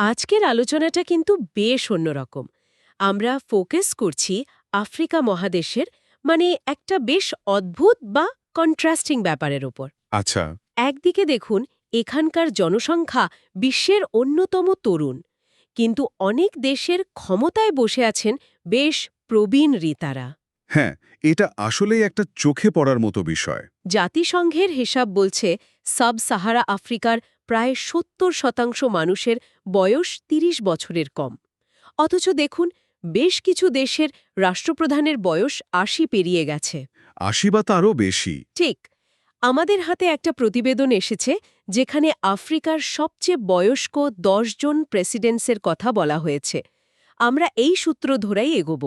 আজকের আলোচনাটা কিন্তু বেশ অন্যরকম। আমরা ফোকাস করছি আফ্রিকা মহাদেশের মানে একটা বেশ অদ্ভুত বা কন্ট্রাস্টিং ব্যাপারের ওপর। আচ্ছা। একদিকে দেখুন এখানকার জনসংখ্যা বিশ্বের অন্যতম তরুণ। কিন্তু অনেক দেশের ক্ষমতায় বসে আছেন বেশ প্রবীণ রিতারা। হ্যাঁ এটা আসলেই একটা চোখে পড়ার মতো বিষয়। জাতিসংঘের হিসাব বলছে সাব সাহারা আফ্রিকার প্রায় সত্তর শতাংশ মানুষের বয়স ৩০ বছরের কম। অথচ দেখুন বেশ কিছু দেশের রাষ্ট্রপ্রধানের বয়স আশি পেরিয়ে গেছে। আশি বা তারও বেশি। ঠিক আমাদের হাতে একটা প্রতিবেদন এসেছে যেখানে আফ্রিকার সবচেয়ে বয়স্ক জন প্রেসিডেন্টসের কথা বলা হয়েছে। আমরা এই সূত্র ধরেই এগোব।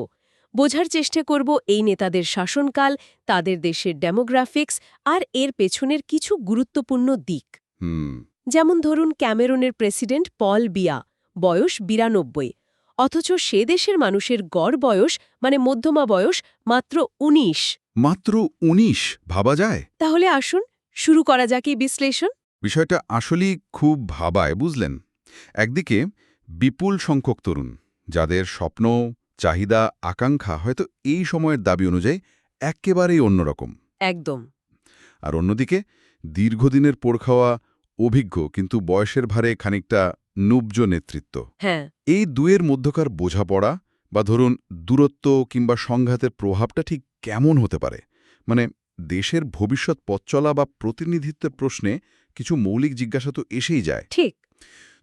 বোঝার চেষ্টা করব এই নেতাদের শাসনকাল তাদের দেশের ডেমোগ্রাফিক্স আর এর পেছনের কিছু গুরুত্বপূর্ণ দিক। হুম। যেমন ধরুন ক্যামেরুনের প্রেসিডেন্ট পল বিয়া বয়স বিরানব্বই। অথচ সে দেশের মানুষের গড় বয়স মানে মধ্যমা বয়স মাত্র ১৯ মাত্র ১৯ ভাবা যায়? তাহলে আসুন শুরু করা যাক এই বিশ্লেষণ। বিষয়টা আসলেই খুব ভাবায় বুঝলেন? একদিকে বিপুল সংখ্যক তরুণ যাদের স্বপ্ন চাহিদা আকাঙ্ক্ষা হয়তো এই সময়ের দাবি অনুযায়ী একেবারেই অন্যরকম। একদম। আর অন্যদিকে দীর্ঘদিনের পোড়খাওয়া অভিজ্ঞ কিন্তু বয়সের ভারে খানিকটা নুব্জ নেতৃত্ব। হ্যাঁ। এই দুয়ের মধ্যকার বোঝাপড়া বা ধরুন দূরত্ব কিংবা সংঘাতের প্রভাবটা ঠিক কেমন হতে পারে? মানে দেশের ভবিষ্যৎ পথচলা বা প্রতিনিধিত্বের প্রশ্নে কিছু মৌলিক জিজ্ঞাসা তো এসেই যায়। ঠিক।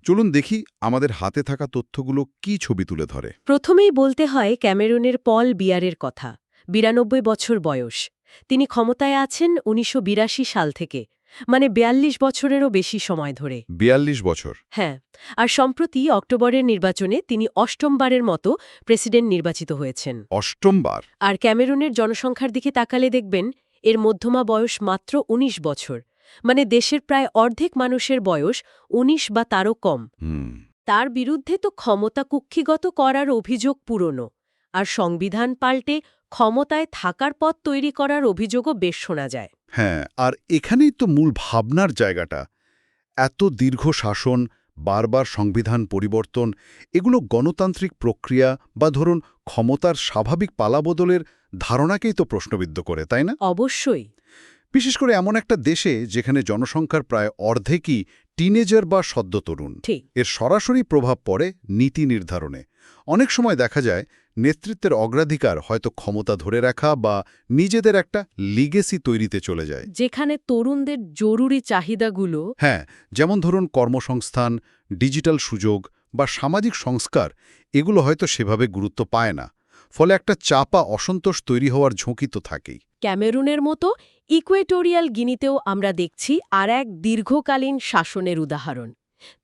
চলুন দেখি আমাদের হাতে থাকা তথ্যগুলো কি ছবি তুলে ধরে। প্রথমেই বলতে হয় ক্যামেরুনের পল বিয়ারের কথা বিরানব্বই বছর বয়স। তিনি ক্ষমতায় আছেন উনিশশো বিরাশি সাল থেকে। মানে ৪২ বছরেরও বেশি সময় ধরে। বিয়াল্লিশ বছর। হ্যাঁ আর সম্প্রতি অক্টোবরের নির্বাচনে তিনি অষ্টমবারের মতো প্রেসিডেন্ট নির্বাচিত হয়েছেন। অষ্টমবার? আর ক্যামেরুনের জনসংখ্যার দিকে তাকালে দেখবেন এর মধ্যমা বয়স মাত্র ১৯ বছর। মানে দেশের প্রায় অর্ধেক মানুষের বয়স ১৯ বা তারও কম। তার বিরুদ্ধে তো ক্ষমতা কুক্ষিগত করার অভিযোগ পুরনো। আর সংবিধান পাল্টে ক্ষমতায় থাকার পথ তৈরি করার অভিযোগও বেশ শোনা যায়। হ্যাঁ আর এখানেই তো মূল ভাবনার জায়গাটা। এত দীর্ঘ শাসন বারবার সংবিধান পরিবর্তন এগুলো গণতান্ত্রিক প্রক্রিয়া বা ধরুন ক্ষমতার স্বাভাবিক পালাবদলের ধারণাকেই তো প্রশ্নবিদ্ধ করে তাই না? অবশ্যই। বিশেষ করে এমন একটা দেশে যেখানে জনসংখ্যার প্রায় অর্ধেকই টিনেজার বা সদ্য তরুণ। ঠিক। এর সরাসরি প্রভাব পড়ে নীতি নির্ধারণে। অনেক সময় দেখা যায় নেতৃত্বের অগ্রাধিকার হয়তো ক্ষমতা ধরে রাখা বা নিজেদের একটা লিগেসি তৈরিতে চলে যায়। যেখানে তরুণদের জরুরি চাহিদাগুলো হ্যাঁ যেমন ধরুন কর্মসংস্থান ডিজিটাল সুযোগ বা সামাজিক সংস্কার এগুলো হয়তো সেভাবে গুরুত্ব পায় না। ফলে একটা চাপা অসন্তোষ তৈরি হওয়ার ঝুঁকি তো থাকেই। ক্যামেরুনের মতো ইকুয়েটোরিয়াল গিনিতেও আমরা দেখছি আর এক দীর্ঘকালীন শাসনের উদাহরণ।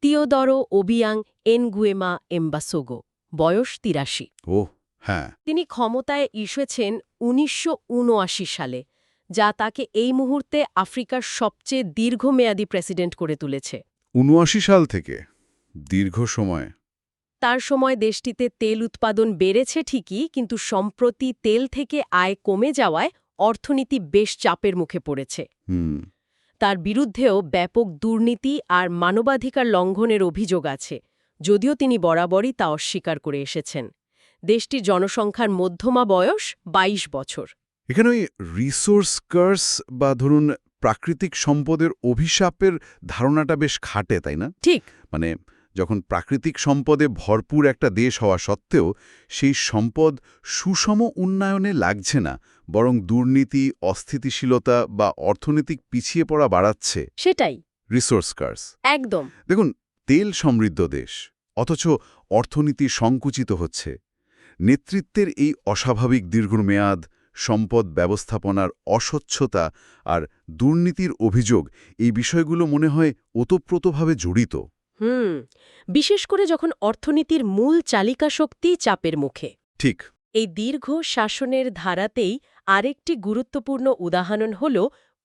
Teodoro Obiang Nguema Mbasogo. বয়স তিরাশি। ও হ্যাঁ। তিনি ক্ষমতায় এসেছেন উনিশশো উনআশি সালে যা তাকে এই মুহূর্তে আফ্রিকার সবচেয়ে দীর্ঘমেয়াদী প্রেসিডেন্ট করে তুলেছে। উনআশি সাল থেকে দীর্ঘ সময়। তার সময় দেশটিতে তেল উৎপাদন বেড়েছে ঠিকই কিন্তু সম্প্রতি তেল থেকে আয় কমে যাওয়ায় অর্থনীতি বেশ চাপের মুখে পড়েছে। তার বিরুদ্ধেও ব্যাপক দুর্নীতি আর মানবাধিকার লঙ্ঘনের অভিযোগ আছে যদিও তিনি বরাবরই তা অস্বীকার করে এসেছেন। দেশটির জনসংখ্যার মধ্যমা বয়স ২২ বছর। এখানে ওই রিসোর্স কার্স বা ধরুন প্রাকৃতিক সম্পদের অভিশাপের ধারণাটা বেশ খাটে তাই না? ঠিক। মানে যখন প্রাকৃতিক সম্পদে ভরপুর একটা দেশ হওয়া সত্ত্বেও সেই সম্পদ সুষম উন্নয়নে লাগছে না বরং দুর্নীতি অস্থিতিশীলতা বা অর্থনৈতিক পিছিয়ে পড়া বাড়াচ্ছে। সেটাই। রিসোর্স কার্স একদম। দেখুন তেল সমৃদ্ধ দেশ অথচ অর্থনীতি সংকুচিত হচ্ছে। নেতৃত্বের এই অস্বাভাবিক দীর্ঘমেয়াদ সম্পদ ব্যবস্থাপনার অস্বচ্ছতা আর দুর্নীতির অভিযোগ এই বিষয়গুলো মনে হয় ওতপ্রোতভাবে জড়িত। হুম বিশেষ করে যখন অর্থনীতির মূল চালিকা শক্তি চাপের মুখে। ঠিক। এই দীর্ঘ শাসনের ধারাতেই আরেকটি গুরুত্বপূর্ণ উদাহরণ হল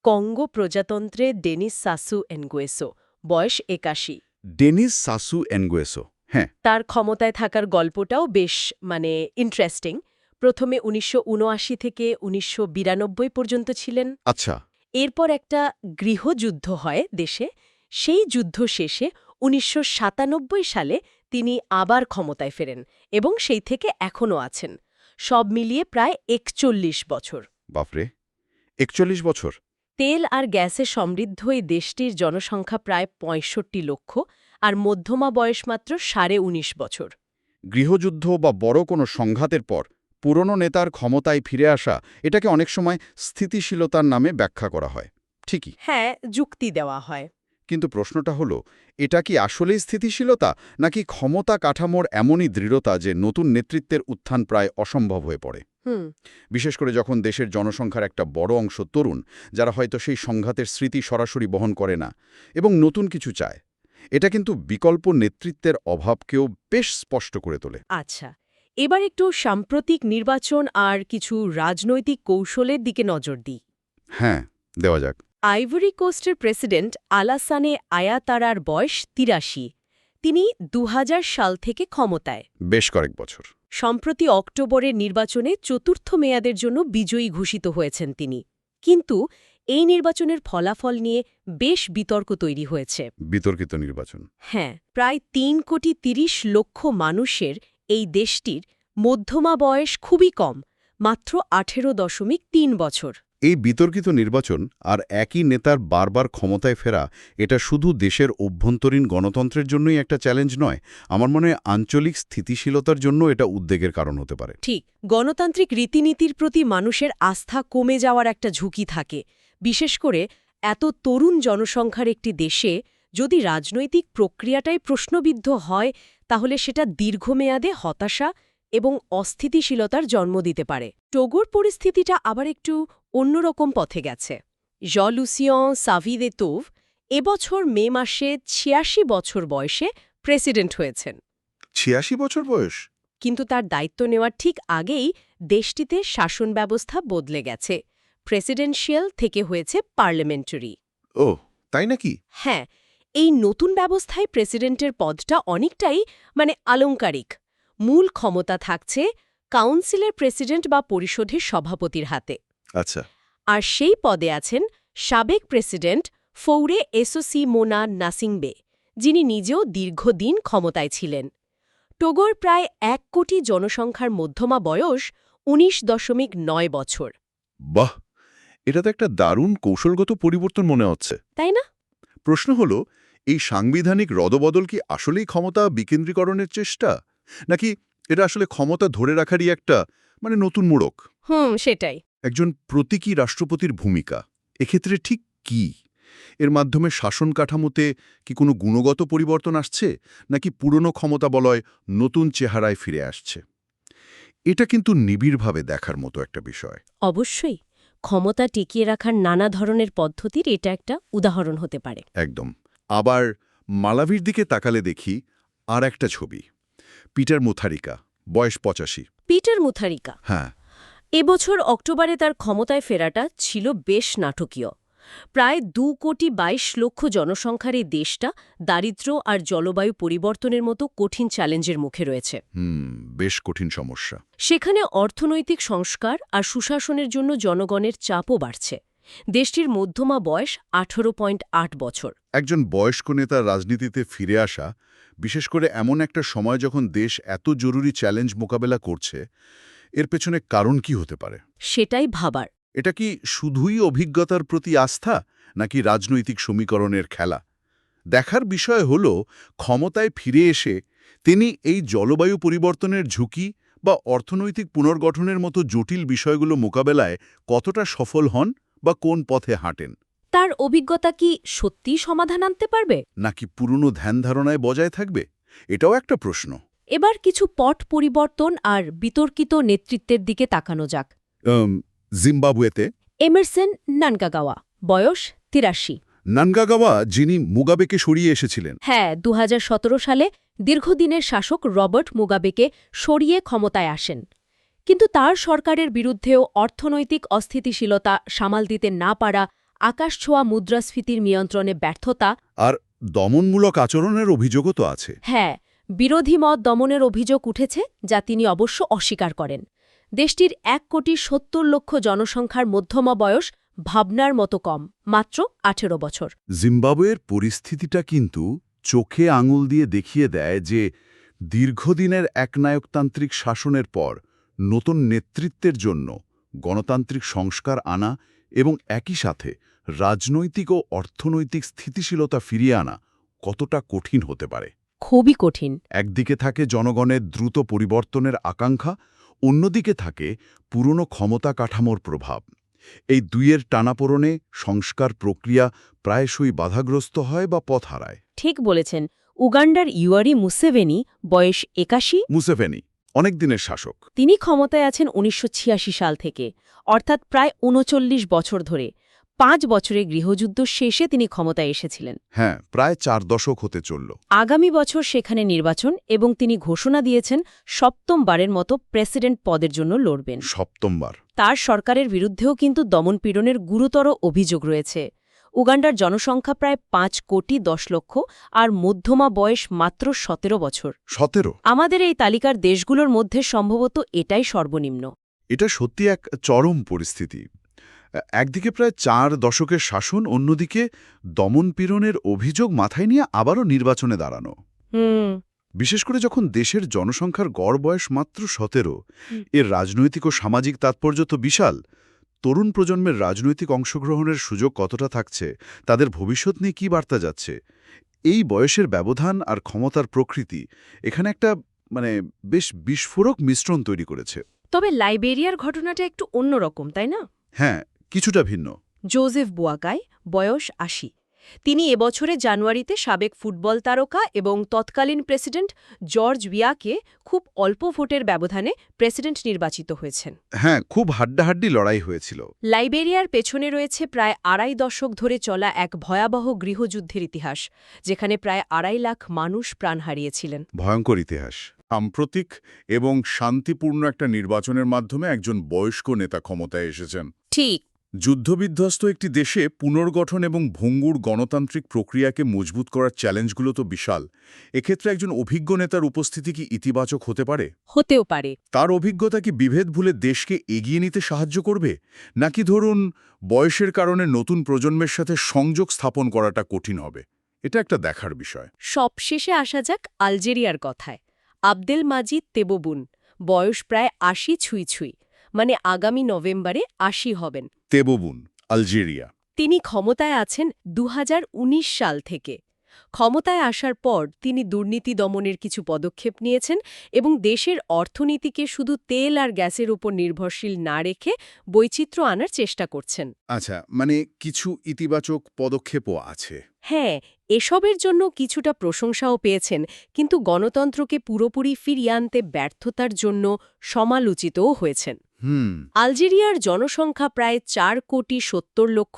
কঙ্গো প্রজাতন্ত্রে ডেনিস সাসু এনগুয়েসো বয়স একাশি। Denis Sassou Nguesso. হ্যাঁ। তার ক্ষমতায় থাকার গল্পটাও বেশ মানে ইন্টারেস্টিং প্রথমে উনিশশো উনআশি থেকে উনিশশো বিরানব্বই পর্যন্ত ছিলেন। আচ্ছা। এরপর একটা গৃহযুদ্ধ হয় দেশে। সেই যুদ্ধ শেষে উনিশশো সাতানব্বই সালে তিনি আবার ক্ষমতায় ফেরেন এবং সেই থেকে এখনও আছেন। সব মিলিয়ে প্রায় একচল্লিশ বছর। বাপরে! একচল্লিশ বছর? তেল আর গ্যাসে সমৃদ্ধ এই দেশটির জনসংখ্যা প্রায় পঁয়ষট্টি লক্ষ। আর মধ্যমা বয়স মাত্র সাড়ে উনিশ বছর। গৃহযুদ্ধ বা বড় কোনো সংঘাতের পর পুরনো নেতার ক্ষমতায় ফিরে আসা এটাকে অনেক সময় স্থিতিশীলতার নামে ব্যাখ্যা করা হয়। ঠিকই। হ্যাঁ যুক্তি দেওয়া হয়। কিন্তু প্রশ্নটা হলো এটা কি আসলেই স্থিতিশীলতা নাকি ক্ষমতা কাঠামোর এমনই দৃঢ়তা যে নতুন নেতৃত্বের উত্থান প্রায় অসম্ভব হয়ে পড়ে? বিশেষ করে যখন দেশের জনসংখ্যার একটা বড় অংশ তরুণ যারা হয়তো সেই সংঘাতের স্মৃতি সরাসরি বহন করে না এবং নতুন কিছু চায়। এটা কিন্তু বিকল্প নেতৃত্বের অভাবকেও বেশ স্পষ্ট করে তোলে। আচ্ছা এবার একটু সাম্প্রতিক নির্বাচন আর কিছু রাজনৈতিক কৌশলের দিকে নজর দিই। হ্যাঁ দেওয়া যাক। আইভরি কোস্টের প্রেসিডেন্ট আলাসানে আয়াতারার বয়স তিরাশি। তিনি দু হাজার সাল থেকে ক্ষমতায়। বেশ কয়েক বছর। সম্প্রতি অক্টোবরের নির্বাচনে চতুর্থ মেয়াদের জন্য বিজয়ী ঘোষিত হয়েছেন তিনি। কিন্তু এই নির্বাচনের ফলাফল নিয়ে বেশ বিতর্ক তৈরি হয়েছে। বিতর্কিত নির্বাচন। হ্যাঁ প্রায় তিন কোটি তিরিশ লক্ষ মানুষের এই দেশটির মধ্যমা বয়স খুবই কম মাত্র আঠেরো দশমিক তিন বছর। এই বিতর্কিত নির্বাচন আর একই নেতার বারবার ক্ষমতায় ফেরা, এটা শুধু দেশের অভ্যন্তরীণ গণতন্ত্রের জন্যই একটা চ্যালেঞ্জ নয়, আমার মনে আঞ্চলিক স্থিতিশীলতার জন্য এটা উদ্বেগের কারণ হতে পারে। ঠিক, গণতান্ত্রিক রীতিনীতির প্রতি মানুষের আস্থা কমে যাওয়ার একটা ঝুঁকি থাকে। বিশেষ করে এত তরুণ জনসংখ্যার একটি দেশে যদি রাজনৈতিক প্রক্রিয়াটাই প্রশ্নবিদ্ধ হয়, তাহলে সেটা দীর্ঘমেয়াদে হতাশা এবং অস্থিতিশীলতার জন্ম দিতে পারে। টোগোর পরিস্থিতিটা আবার একটু অন্যরকম পথে গেছে। জ লুসিয়ন সাভিদেতোভ এবছর মে মাসে ছিয়াশি বছর বয়সে প্রেসিডেন্ট হয়েছেন। ছিয়াশি বছর বয়স? কিন্তু তার দায়িত্ব নেওয়ার ঠিক আগেই দেশটিতে শাসন ব্যবস্থা বদলে গেছে। প্রেসিডেন্সিয়াল থেকে হয়েছে পার্লামেন্টারি ও তাই নাকি? হ্যাঁ এই নতুন ব্যবস্থায় প্রেসিডেন্টের পদটা অনেকটাই মানে আলংকারিক মূল ক্ষমতা থাকছে কাউন্সিলের প্রেসিডেন্ট বা পরিষদের সভাপতির হাতে। আচ্ছা। আর সেই পদে আছেন সাবেক প্রেসিডেন্ট ফৌরে এসোসি মোনা নাসিংবে যিনি নিজেও দীর্ঘদিন ক্ষমতায় ছিলেন। টোগোর প্রায় এক কোটি জনসংখ্যার মধ্যমা বয়স ১৯ দশমিক নয় বছর। বাহ! এটা তো একটা দারুণ কৌশলগত পরিবর্তন মনে হচ্ছে। তাই না? প্রশ্ন হলো এই সাংবিধানিক রদবদল কি আসলেই ক্ষমতা বিকেন্দ্রীকরণের চেষ্টা? নাকি এটা আসলে ক্ষমতা ধরে রাখারই একটা মানে নতুন মোড়ক? হুম সেটাই। একজন প্রতীকী রাষ্ট্রপতির ভূমিকা। এক্ষেত্রে ঠিক কি? এর মাধ্যমে শাসন কাঠামোতে কি কোনো গুণগত পরিবর্তন আসছে নাকি পুরনো ক্ষমতা বলয় নতুন চেহারায় ফিরে আসছে? এটা কিন্তু নিবিড়ভাবে দেখার মতো একটা বিষয়। অবশ্যই ক্ষমতা টিকিয়ে রাখার নানা ধরনের পদ্ধতির এটা একটা উদাহরণ হতে পারে। একদম। আবার মালাভির দিকে তাকালে দেখি আর একটা ছবি। পিটার মুথারিকা বয়স পঁচাশি। Peter Mutharika. হ্যাঁ। এবছর অক্টোবরে তার ক্ষমতায় ফেরাটা ছিল বেশ নাটকীয়। প্রায় দু কোটি ২২ লক্ষ জনসংখ্যার এই দেশটা দারিদ্র্য আর জলবায়ু পরিবর্তনের মতো কঠিন চ্যালেঞ্জের মুখে রয়েছে। বেশ কঠিন সমস্যা। সেখানে অর্থনৈতিক সংস্কার আর সুশাসনের জন্য জনগণের চাপও বাড়ছে। দেশটির মধ্যমা বয়স আঠারো পয়েন্ট আট বছর। একজন বয়স্ক নেতার রাজনীতিতে ফিরে আসা বিশেষ করে এমন একটা সময় যখন দেশ এত জরুরি চ্যালেঞ্জ মোকাবেলা করছে এর পেছনে কারণ কি হতে পারে? সেটাই ভাবার। এটা কি শুধুই অভিজ্ঞতার প্রতি আস্থা নাকি রাজনৈতিক সমীকরণের খেলা? দেখার বিষয় হল ক্ষমতায় ফিরে এসে তিনি এই জলবায়ু পরিবর্তনের ঝুঁকি বা অর্থনৈতিক পুনর্গঠনের মতো জটিল বিষয়গুলো মোকাবেলায় কতটা সফল হন বা কোন পথে হাঁটেন? তার অভিজ্ঞতা কি সত্যিই সমাধান আনতে পারবে? নাকি পুরনো ধ্যান ধারণায় বজায় থাকবে? এটাও একটা প্রশ্ন। এবার কিছু পট পরিবর্তন আর বিতর্কিত নেতৃত্বের দিকে তাকানো যাক। জিম্বাবুয়েতে? এমারসন নানকাগাওয়া বয়স তিরাশি। নানগাগাওয়া যিনি মুগাবেকে সরিয়ে এসেছিলেন। হ্যাঁ দু হাজার সতেরো সালে দীর্ঘদিনের শাসক রবার্ট মুগাবেকে সরিয়ে ক্ষমতায় আসেন। কিন্তু তার সরকারের বিরুদ্ধেও অর্থনৈতিক অস্থিতিশীলতা সামাল দিতে না পারা আকাশছোঁয়া মুদ্রাস্ফীতির নিয়ন্ত্রণে ব্যর্থতা আর দমনমূলক আচরণের অভিযোগও তো আছে। হ্যাঁ বিরোধী মত দমনের অভিযোগ উঠেছে যা তিনি অবশ্য অস্বীকার করেন। দেশটির এক কোটি সত্তর লক্ষ জনসংখ্যার মধ্যমা বয়স ভাবনার মতো কম, মাত্র আঠেরো বছর। জিম্বাবুয়ের পরিস্থিতিটা কিন্তু চোখে আঙুল দিয়ে দেখিয়ে দেয় যে দীর্ঘদিনের একনায়কতান্ত্রিক শাসনের পর নতুন নেতৃত্বের জন্য গণতান্ত্রিক সংস্কার আনা এবং একই সাথে রাজনৈতিক ও অর্থনৈতিক স্থিতিশীলতা ফিরিয়ে আনা কতটা কঠিন হতে পারে। খুবই কঠিন। একদিকে থাকে জনগণের দ্রুত পরিবর্তনের আকাঙ্ক্ষা অন্যদিকে থাকে পুরনো ক্ষমতা কাঠামোর প্রভাব। এই দুইয়ের টানাপোড়নে সংস্কার প্রক্রিয়া প্রায়শই বাধাগ্রস্ত হয় বা পথ হারায়। ঠিক বলেছেন। উগান্ডার ইউয়ারি মুসেভেনি বয়স একাশি। মুসেভেনি অনেক দিনের শাসক। তিনি ক্ষমতায় আছেন উনিশশো ছিয়াশি সাল থেকে অর্থাৎ প্রায় উনচল্লিশ বছর ধরে। পাঁচ বছরের গৃহযুদ্ধ শেষে তিনি ক্ষমতায় এসেছিলেন। হ্যাঁ প্রায় চার দশক হতে চলল। আগামী বছর সেখানে নির্বাচন এবং তিনি ঘোষণা দিয়েছেন সপ্তমবারের মতো প্রেসিডেন্ট পদের জন্য লড়বেন। সপ্তমবার। তার সরকারের বিরুদ্ধেও কিন্তু দমনপীড়নের গুরুতর অভিযোগ রয়েছে। উগান্ডার জনসংখ্যা প্রায় পাঁচ কোটি দশ লক্ষ আর মধ্যমা বয়স মাত্র সতেরো বছর। সতেরো? আমাদের এই তালিকার দেশগুলোর মধ্যে সম্ভবত এটাই সর্বনিম্ন। এটা সত্যি এক চরম পরিস্থিতি। একদিকে প্রায় চার দশকের শাসন অন্যদিকে দমনপীড়নের অভিযোগ মাথায় নিয়ে আবারও নির্বাচনে দাঁড়ানো। বিশেষ করে যখন দেশের জনসংখ্যার গড় বয়স মাত্র সতেরো এর রাজনৈতিক ও সামাজিক তাৎপর্য তো বিশাল তরুণ প্রজন্মের রাজনৈতিক অংশগ্রহণের সুযোগ কতটা থাকছে তাদের ভবিষ্যৎ নিয়ে কী বার্তা যাচ্ছে এই বয়সের ব্যবধান আর ক্ষমতার প্রকৃতি এখানে একটা মানে বেশ বিস্ফোরক মিশ্রণ তৈরি করেছে। তবে লাইবেরিয়ার ঘটনাটা একটু অন্যরকম তাই না? হ্যাঁ কিছুটা ভিন্ন। জোজেফ বুয়াকাই বয়স আশি। তিনি এবছরে জানুয়ারিতে সাবেক ফুটবল তারকা এবং তৎকালীন প্রেসিডেন্ট জর্জ বিয়াকে খুব অল্প ভোটের ব্যবধানে প্রেসিডেন্ট নির্বাচিত হয়েছেন। হ্যাঁ খুব হাড্ডাহাড্ডি লড়াই হয়েছিল। লাইবেরিয়ার পেছনে রয়েছে প্রায় আড়াই দশক ধরে চলা এক ভয়াবহ গৃহযুদ্ধের ইতিহাস যেখানে প্রায় আড়াই লাখ মানুষ প্রাণ হারিয়েছিলেন। ভয়ঙ্কর ইতিহাস। সাম্প্রতিক এবং শান্তিপূর্ণ একটা নির্বাচনের মাধ্যমে একজন বয়স্ক নেতা ক্ষমতায় এসেছেন। ঠিক যুদ্ধবিধ্বস্ত একটি দেশে পুনর্গঠন এবং ভঙ্গুর গণতান্ত্রিক প্রক্রিয়াকে মজবুত করার চ্যালেঞ্জগুলো তো বিশাল। এক্ষেত্রে একজন অভিজ্ঞ নেতার উপস্থিতি কি ইতিবাচক হতে পারে? হতেও পারে। তার অভিজ্ঞতা কি বিভেদ ভুলে দেশকে এগিয়ে নিতে সাহায্য করবে? নাকি ধরুন বয়সের কারণে নতুন প্রজন্মের সাথে সংযোগ স্থাপন করাটা কঠিন হবে? এটা একটা দেখার বিষয়। সবশেষে আসা যাক আলজেরিয়ার কথায়। Abdelmadjid Tebboune. বয়স প্রায় আশি ছুঁই ছুঁই। মানে আগামী নভেম্বরে আশি হবেন। Tebboune Algeria. তিনি ক্ষমতায় আছেন দু হাজার উনিশ সাল থেকে। ক্ষমতায় আসার পর তিনি দুর্নীতি দমনের কিছু পদক্ষেপ নিয়েছেন এবং দেশের অর্থনীতিকে শুধু তেল আর গ্যাসের উপর নির্ভরশীল না রেখে বৈচিত্র্য আনার চেষ্টা করছেন। আচ্ছা মানে কিছু ইতিবাচক পদক্ষেপও আছে। হ্যাঁ এসবের জন্য কিছুটা প্রশংসাও পেয়েছেন কিন্তু গণতন্ত্রকে পুরোপুরি ফিরিয়ে আনতে ব্যর্থতার জন্য সমালোচিতও হয়েছেন। আলজেরিয়ার জনসংখ্যা প্রায় চার কোটি সত্তর লক্ষ,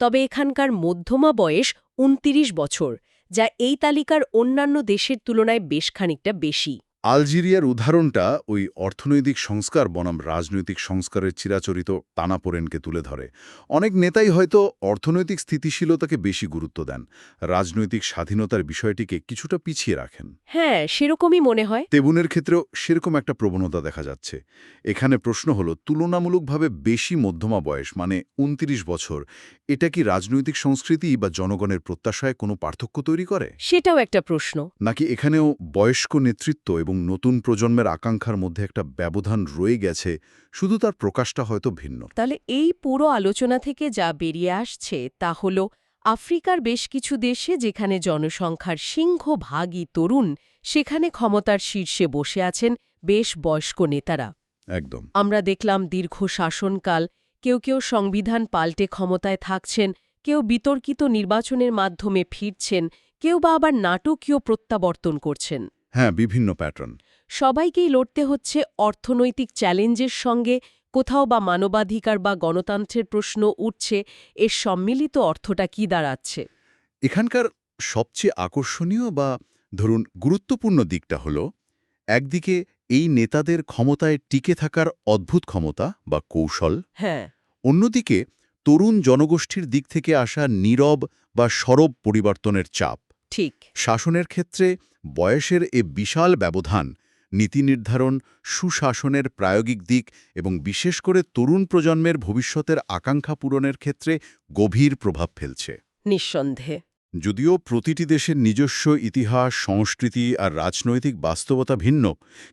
তবে এখানকার মধ্যমা বয়স উনতিরিশ বছর, যা এই তালিকার অন্যান্য দেশের তুলনায় বেশ খানিকটা বেশি। আলজেরিয়ার উদাহরণটা ওই অর্থনৈতিক সংস্কার বনাম রাজনৈতিক সংস্কারের চিরাচরিত টানাপোড়েনকে তুলে ধরে। অনেক নেতাই হয়তো অর্থনৈতিক স্থিতিশীলতাকে বেশি গুরুত্ব দেন। রাজনৈতিক স্বাধীনতার বিষয়টিকে কিছুটা পিছিয়ে রাখেন। হ্যাঁ সেরকমই মনে হয়। তেবুনের ক্ষেত্রেও সেরকম একটা প্রবণতা দেখা যাচ্ছে। এখানে প্রশ্ন হলো তুলনামূলকভাবে বেশি মধ্যমা বয়স মানে উনত্রিশ বছর এটা কি রাজনৈতিক সংস্কৃতি বা জনগণের প্রত্যাশায় কোনো পার্থক্য তৈরি করে? সেটাও একটা প্রশ্ন। নাকি এখানেও বয়স্ক নেতৃত্ব এবং নতুন প্রজন্মের আকাঙ্ক্ষার মধ্যে একটা ব্যবধান রয়ে গেছে শুধু তার প্রকাশটা হয়তো ভিন্ন। তাহলে এই পুরো আলোচনা থেকে যা বেরিয়ে আসছে তা হল আফ্রিকার বেশ কিছু দেশে যেখানে জনসংখ্যার সিংহভাগই তরুণ সেখানে ক্ষমতার শীর্ষে বসে আছেন বেশ বয়স্ক নেতারা। একদম। আমরা দেখলাম দীর্ঘ শাসনকাল কেউ কেউ সংবিধান পাল্টে ক্ষমতায় থাকছেন কেউ বিতর্কিত নির্বাচনের মাধ্যমে ফিরছেন কেউ বা আবার নাটকীয় প্রত্যাবর্তন করছেন। হ্যাঁ বিভিন্ন প্যাটার্ন সবাইকেই লড়তে হচ্ছে অর্থনৈতিক চ্যালেঞ্জের সঙ্গে। কোথাও বা মানবাধিকার বা গণতন্ত্রের প্রশ্ন উঠছে এর সম্মিলিত অর্থটা কি দাঁড়াচ্ছে? এখানকার সবচেয়ে আকর্ষণীয় বা ধরুন গুরুত্বপূর্ণ দিকটা হল একদিকে এই নেতাদের ক্ষমতায় টিকে থাকার অদ্ভুত ক্ষমতা বা কৌশল। হ্যাঁ। অন্যদিকে তরুণ জনগোষ্ঠীর দিক থেকে আসা নীরব বা সরব পরিবর্তনের চাপ। ঠিক। শাসনের ক্ষেত্রে বয়সের এ বিশাল ব্যবধান নীতি নির্ধারণ সুশাসনের প্রায়োগিক দিক এবং বিশেষ করে তরুণ প্রজন্মের ভবিষ্যতের আকাঙ্ক্ষা পূরণের ক্ষেত্রে গভীর প্রভাব ফেলছে। নিঃসন্দেহে। যদিও প্রতিটি দেশের নিজস্ব ইতিহাস সংস্কৃতি আর রাজনৈতিক বাস্তবতা ভিন্ন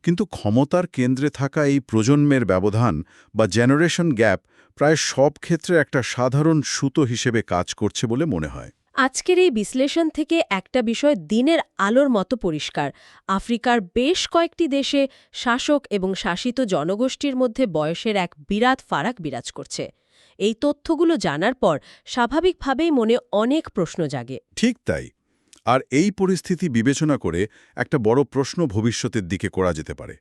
কিন্তু ক্ষমতার কেন্দ্রে থাকা এই প্রজন্মের ব্যবধান বা জেনারেশন গ্যাপ প্রায় সব ক্ষেত্রে একটা সাধারণ সুতো হিসেবে কাজ করছে বলে মনে হয়। আজকের এই বিশ্লেষণ থেকে একটা বিষয় দিনের আলোর মতো পরিষ্কার। আফ্রিকার বেশ কয়েকটি দেশে শাসক এবং শাসিত জনগোষ্ঠীর মধ্যে বয়সের এক বিরাট ফারাক বিরাজ করছে। এই তথ্যগুলো জানার পর স্বাভাবিকভাবেই মনে অনেক প্রশ্ন জাগে। ঠিক তাই। আর এই পরিস্থিতি বিবেচনা করে একটা বড় প্রশ্ন ভবিষ্যতের দিকে করা যেতে পারে।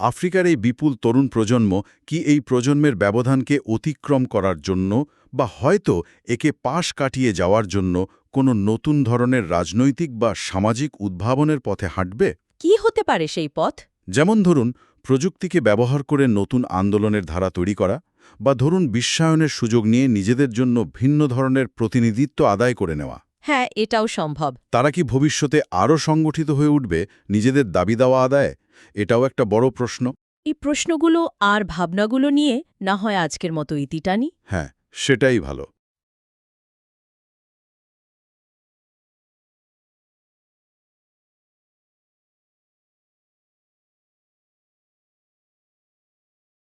আফ্রিকার এই বিপুল তরুণ প্রজন্ম কি এই প্রজন্মের ব্যবধানকে অতিক্রম করার জন্য বা হয়তো একে পাশ কাটিয়ে যাওয়ার জন্য কোনো নতুন ধরনের রাজনৈতিক বা সামাজিক উদ্ভাবনের পথে হাঁটবে? কি হতে পারে সেই পথ? যেমন ধরুন প্রযুক্তিকে ব্যবহার করে নতুন আন্দোলনের ধারা তৈরি করা বা ধরুন বিশ্বায়নের সুযোগ নিয়ে নিজেদের জন্য ভিন্ন ধরনের প্রতিনিধিত্ব আদায় করে নেওয়া। হ্যাঁ এটাও সম্ভব। তারা কি ভবিষ্যতে আরও সংগঠিত হয়ে উঠবে নিজেদের দাবি দেওয়া আদায়? এটাও একটা বড় প্রশ্ন। এই প্রশ্নগুলো আর ভাবনাগুলো নিয়ে না হয় আজকের মতো ইতি টানি? হ্যাঁ সেটাই ভালো।